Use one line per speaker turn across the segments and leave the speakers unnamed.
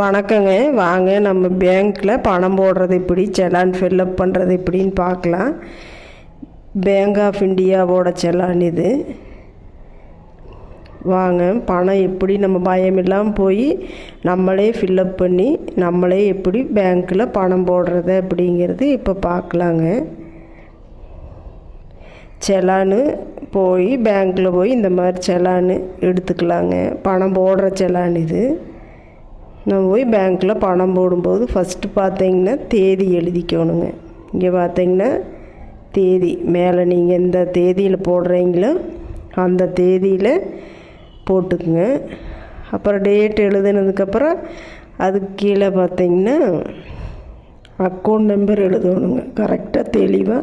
வணக்கங்க. வாங்க நம்ம பேங்க்கில் பணம் போடுறது எப்படி செலான் ஃபில்லப் பண்ணுறது எப்படின்னு பார்க்கலாம். பேங்க் ஆஃப் இந்தியாவோட செலான் இது. வாங்க பணம் எப்படி நம்ம பயம் இல்லாமல் போய் நம்மளே ஃபில்லப் பண்ணி நம்மளே எப்படி பேங்க்கில் பணம் போடுறது அப்படிங்கிறது இப்போ பார்க்கலாங்க. செலானு போய் பேங்க்கில் போய் இந்த மாதிரி செலானு எடுத்துக்கலாங்க. பணம் போடுற செலான் இது. நம்ம போய் பேங்க்கில் பணம் போடும்போது ஃபஸ்ட்டு பார்த்தீங்கன்னா தேதி எழுதிக்கணுங்க. இங்கே பார்த்தீங்கன்னா தேதி. மேலே நீங்கள் எந்த தேதியில் போடுறீங்களோ அந்த தேதியில் போட்டுக்குங்க. அப்புறம் டேட் எழுதுனதுக்கப்புறம் அதுக்கு கீழே பார்த்தீங்கன்னா அக்கௌண்ட் நம்பர் எழுதணுங்க. கரெக்டாக தெளிவாக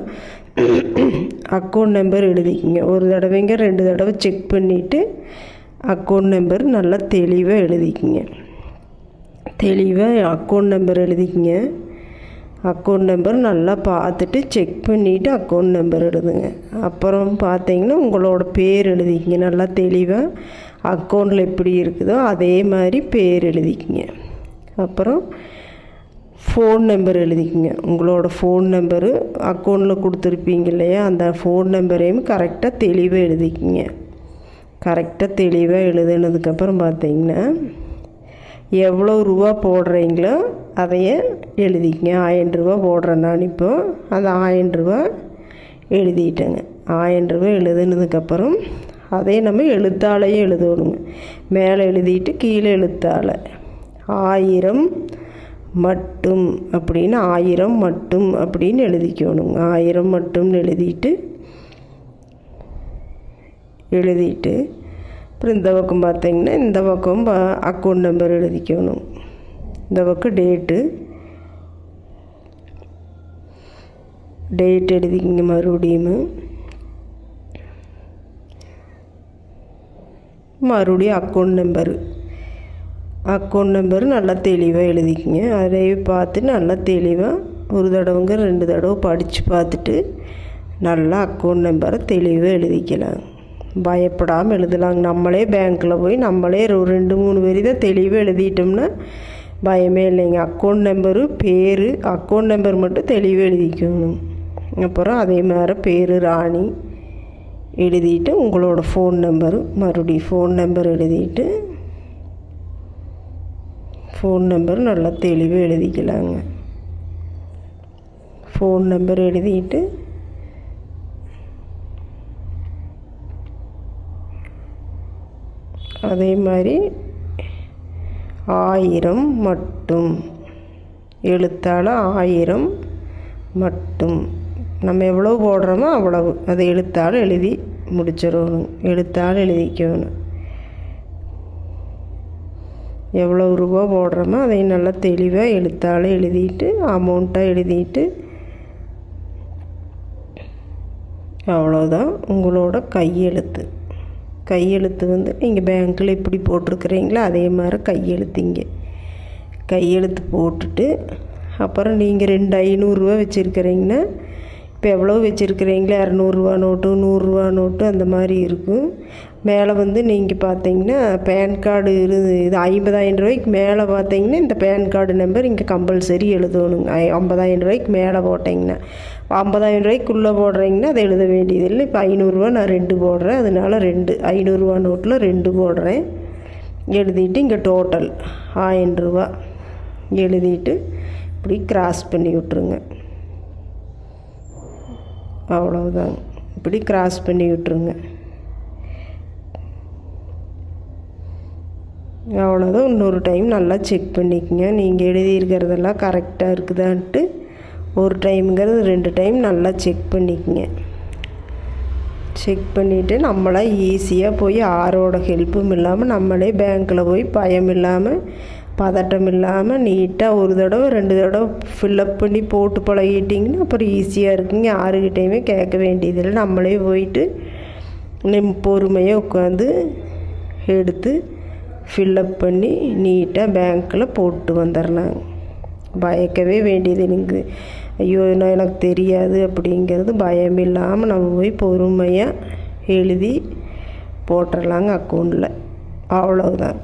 அக்கௌண்ட் நம்பர் எழுதிக்கிங்க. ஒரு தடவைங்க ரெண்டு தடவை செக் பண்ணிவிட்டு அக்கௌண்ட் நம்பர் நல்லா தெளிவாக எழுதிக்கிங்க. தெளிவாக அக்கௌண்ட் நம்பர் எழுதிக்கிங்க. அக்கௌண்ட் நம்பர் நல்லா பார்த்துட்டு செக் பண்ணிவிட்டு அக்கௌண்ட் நம்பர் எழுதுங்க. அப்புறம் பார்த்தீங்கன்னா உங்களோட பேர் எழுதிக்கிங்க. நல்லா தெளிவாக அக்கௌண்ட்டில் எப்படி இருக்குதோ அதே மாதிரி பேர் எழுதிக்கிங்க. அப்புறம் ஃபோன் நம்பர் எழுதிக்கிங்க. உங்களோட ஃபோன் நம்பரு அக்கௌண்ட்டில் கொடுத்துருப்பீங்க இல்லையா? அந்த ஃபோன் நம்பரையும் கரெக்டாக தெளிவாக எழுதிக்கிங்க. கரெக்டாக தெளிவாக எழுதுனதுக்கப்புறம் பார்த்தீங்கன்னா எவ்வளோ ரூபா போடுறீங்களோ அதையே எழுதிக்கங்க. ஆயிரம் ரூபா போடுறேன் நான் இப்போ அந்த ஆயிரம் ரூபா எழுதிட்டேங்க. ஆயிரம் ரூபா எழுதுனதுக்கப்புறம் அதே நம்ம எழுத்தாலையே எழுதணுங்க. மேலே எழுதிட்டு கீழே எழுத்தால. ஆயிரம் மட்டும் அப்படின்னு ஆயிரம் மட்டும் அப்படின்னு எழுதிக்கணுங்க. ஆயிரம் மட்டும்னு எழுதிட்டு எழுதிட்டு அப்புறம் இந்த பக்கம் பார்த்தீங்கன்னா இந்த பக்கம் அக்கௌண்ட் நம்பர் எழுதிக்கணும். இந்த பக்கம் டேட்டு டேட் எழுதிக்கிங்க மறுபடியும். மறுபடியும் அக்கௌண்ட் நம்பரு அக்கௌண்ட் நம்பர் நல்லா தெளிவாக எழுதிக்கிங்க. அதையே பார்த்து நல்லா தெளிவாக ஒரு தடவைங்க ரெண்டு தடவை படித்து பார்த்துட்டு நல்லா அக்கௌண்ட் நம்பரை தெளிவாக எழுதிக்கலாம். பயப்படாமல் எழுதலாங்க நம்மளே பேங்க்கில் போய் நம்மளே ஒரு ரெண்டு மூணு வரி தான் தெளிவாக எழுதிட்டோம்னா பயமே இல்லைங்க. அக்கௌண்ட் நம்பரு பேர் அக்கௌண்ட் நம்பர் மட்டும் தெளிவாக எழுதிக்கணும். அப்புறம் அதே மாதிரி பேர் ராணி எழுதிட்டு உங்களோட ஃபோன் நம்பரு மறுபடியும் ஃபோன் நம்பர் எழுதிட்டு ஃபோன் நம்பர் நல்லா தெளிவாக எழுதிக்கலாங்க. ஃபோன் நம்பர் எழுதிட்டு அதே மாதிரி ஆயிரம் மட்டும். எழுத்தால் ஆயிரம் மட்டும். நம்ம எவ்வளோ போடுறோமோ அவ்வளவு. அதை எழுத்தால் எழுதி முடிச்சிடணும். எழுத்தால் எழுதிக்கணும். எவ்வளோ ரூபா போடுறோமோ அதை நல்லா தெளிவாக எழுத்தால் எழுதிட்டு அமௌண்ட்டாக எழுதிட்டு அவ்வளோதான் உங்களோட கையெழுத்து. கையெழுத்து வந்து நீங்கள் பேங்க்கில் இப்படி போட்டிருக்கிறீங்களோ? அதே மாதிரி கையெழுத்திங்க. கையெழுத்து போட்டுட்டு அப்புறம் நீங்கள் ரெண்டு ஐநூறுரூவா வச்சுருக்கிறீங்கன்னா இப்போ எவ்வளோ வச்சுருக்கிறீங்களோ? இரநூறுவா நோட்டு நூறுரூவா நோட்டு அந்த மாதிரி இருக்கும் மேலே வந்து நீங்கள் பார்த்தீங்கன்னா பேன் கார்டு இரு இது ஐம்பதாயிரம் ரூபாய்க்கு மேலே பார்த்தீங்கன்னா இந்த பேன் கார்டு நம்பர் இங்கே கம்பல்சரி எழுதணுங்க. ஐம்பதாயிரம் ரூபாய்க்கு மேலே போட்டிங்கன்னா. ஐம்பதாயிரம் ரூபாய்க்குள்ளே போடுறீங்கன்னா அதை எழுத வேண்டியதில்லை இப்போ ஐநூறுரூவா நான் ரெண்டு போடுறேன். அதனால ரெண்டு ஐநூறுரூவா நோட்டில் ரெண்டு போடுறேன். எழுதிட்டு இங்கே டோட்டல் ஆயிரம் ரூபா எழுதிட்டு இப்படி கிராஸ் பண்ணி விட்ருங்க அவ்வளவுதாங்க இப்படி கிராஸ் பண்ணி விட்ருங்க அவ்வளோதான் இன்னொரு டைம் நல்லா செக் பண்ணிக்கங்க. நீங்கள் எழுதியிருக்கிறதெல்லாம் கரெக்டாக இருக்குதான்ட்டு. ஒரு டைமுங்கிறது ரெண்டு டைம் நல்லா செக் பண்ணிக்கங்க. செக் பண்ணிவிட்டு நம்மளாக ஈஸியாக போய் யாரோட ஹெல்ப்பும் இல்லாமல் நம்மளே பேங்க்கில் போய் பயம் இல்லாமல் பதட்டம் இல்லாமல் நீட்டாக ஒரு தடவை ரெண்டு தடவை ஃபில்லப் பண்ணி போட்டு பழகிட்டிங்கன்னா அப்புறம் ஈஸியாக இருக்குங்க யாருக்கிட்டேயுமே கேட்க வேண்டியதில்லை. நம்மளே போயிட்டு நம் பொறுமையாக உட்காந்து எடுத்து ஃபில்லப் பண்ணி நீட்டாக பேங்க்கில் போட்டு வந்துடலாங்க பயக்கவே வேண்டியது எனக்கு. ஐயோ நான் எனக்கு தெரியாது அப்படிங்கிறது பயம் இல்லாமல் நம்ம போய் பொறுமையாக எழுதி போட்டுடலாங்க அக்கௌண்ட்டில் அவ்வளவுதான்.